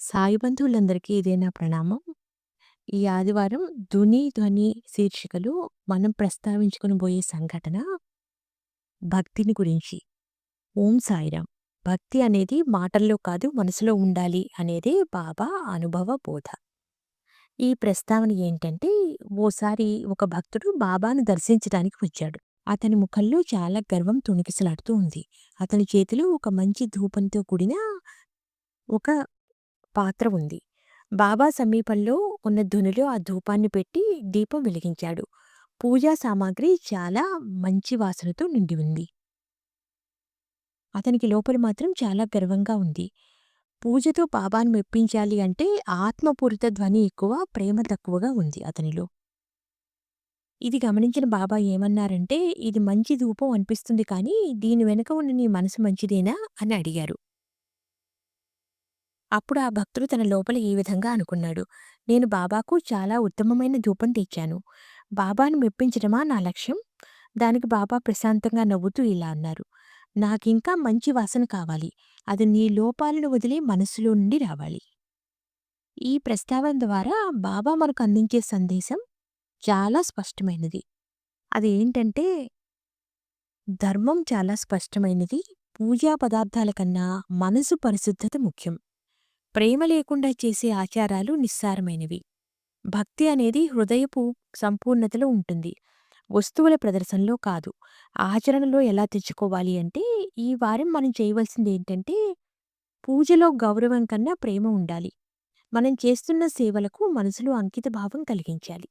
సాయి బంధువులందరికీ ఇదే నా ప్రణామం. ఈ ఆదివారం 'ధుని ధ్వని' శీర్షికలో మనం ప్రస్తావించుకొనబోయే సంఘటన భక్తిని గురించి. ఓం సాయిరాం. భక్తి అనేది మాటల్లో కాదు మనసులో ఉండాలి అనేదే బాబా అనుభవ బోధ. ఈ ప్రస్తావన ఏంటంటే ఓసారి ఒక భక్తుడు బాబాను దర్శించడానికి వచ్చాడు. అతని ముఖంలో చాలా గర్వం తొణికిసలాడుతూ ఉంది. అతని చేతిలో ఒక మంచి ధూపంతో కూడిన ఒక పాత్ర ఉంది. బాబా సమీపంలో ఉన్న ధునిలో ఆ ధూపాన్ని పెట్టి దీపం వెలిగించాడు. పూజా సామాగ్రి చాలా మంచి వాసనతో నిండి ఉంది. అతనికి లోపల మాత్రం చాలా గర్వంగా ఉంది. పూజతో బాబాను మెప్పించాలి అంటే ఆత్మపూరిత ధ్వని ఎక్కువ, ప్రేమ తక్కువగా ఉంది అతనిలో. ఇది గమనించిన బాబా ఏమన్నారంటే, "ఇది మంచి ధూపం అనిపిస్తుంది కానీ దీని వెనుక ఉన్న నీ మనసు మంచిదేనా?" అని అడిగారు. అప్పుడు ఆ భక్తుడు తన లోపల ఈ విధంగా అనుకున్నాడు. నేను బాబాకు చాలా ఉత్తమమైన ధూపం తెచ్చాను. బాబాను మెప్పించడమా నా లక్ష్యం? దానికి బాబా ప్రశాంతంగా నవ్వుతూ ఇలా అన్నారు. నాకింకా మంచి వాసన కావాలి. అది నీ లోపాలను వదిలే మనస్సులో నుండి రావాలి. ఈ ప్రస్తావన ద్వారా బాబా మనకు అందించే సందేశం చాలా స్పష్టమైనది. అది ఏంటంటే ధర్మం చాలా స్పష్టమైనది. పూజా పదార్థాల కన్నా మనసు పరిశుద్ధత ముఖ్యం. ప్రేమ లేకుండా చేసే ఆచారాలు నిస్సారమైనవి. భక్తి అనేది హృదయపు సంపూర్ణతలో ఉంటుంది. వస్తువుల ప్రదర్శనలో కాదు. ఆచరణలో ఎలా తెచ్చుకోవాలి అంటే ఈ వారం మనం చేయవలసింది ఏంటంటే పూజలో గౌరవం కన్నా ప్రేమ ఉండాలి. మనం చేస్తున్న సేవలకు మనసులో అంకితభావం కలిగించాలి.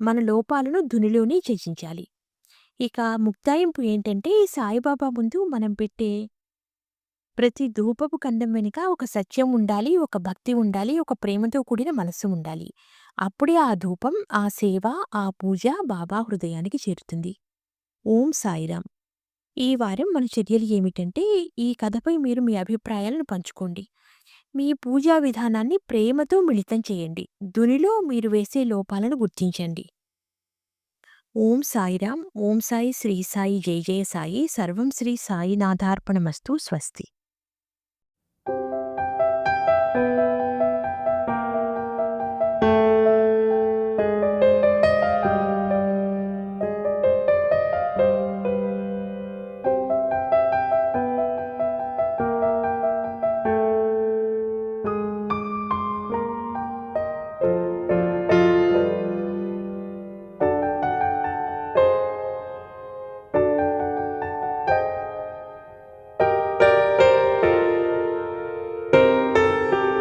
మన లోపాలను ధునిలోనే చర్చించాలి. ఇక ముక్తాయింపు ఏంటంటే సాయిబాబా ముందు మనం పెట్టే ప్రతి ధూపపు కందం వెనుక ఒక సత్యం ఉండాలి, ఒక భక్తి ఉండాలి, ఒక ప్రేమతో కూడిన మనస్సు ఉండాలి. అప్పుడే ఆ ధూపం, ఆ సేవ, ఆ పూజ బాబా హృదయానికి చేరుతుంది. ఓం సాయిరాం. ఈ వారం మన చర్యలు ఏమిటంటే ఈ కథపై మీరు మీ అభిప్రాయాలను పంచుకోండి. మీ పూజా విధానాన్ని ప్రేమతో మిళితం చేయండి. ధునిలో మీరు వేసే లోపాలను గుర్తించండి. ఓం సాయిరాం. ఓం సాయి శ్రీ సాయి జయ జయ సాయి. సర్వం శ్రీ సాయినాథార్పణమస్తు. స్వస్తి.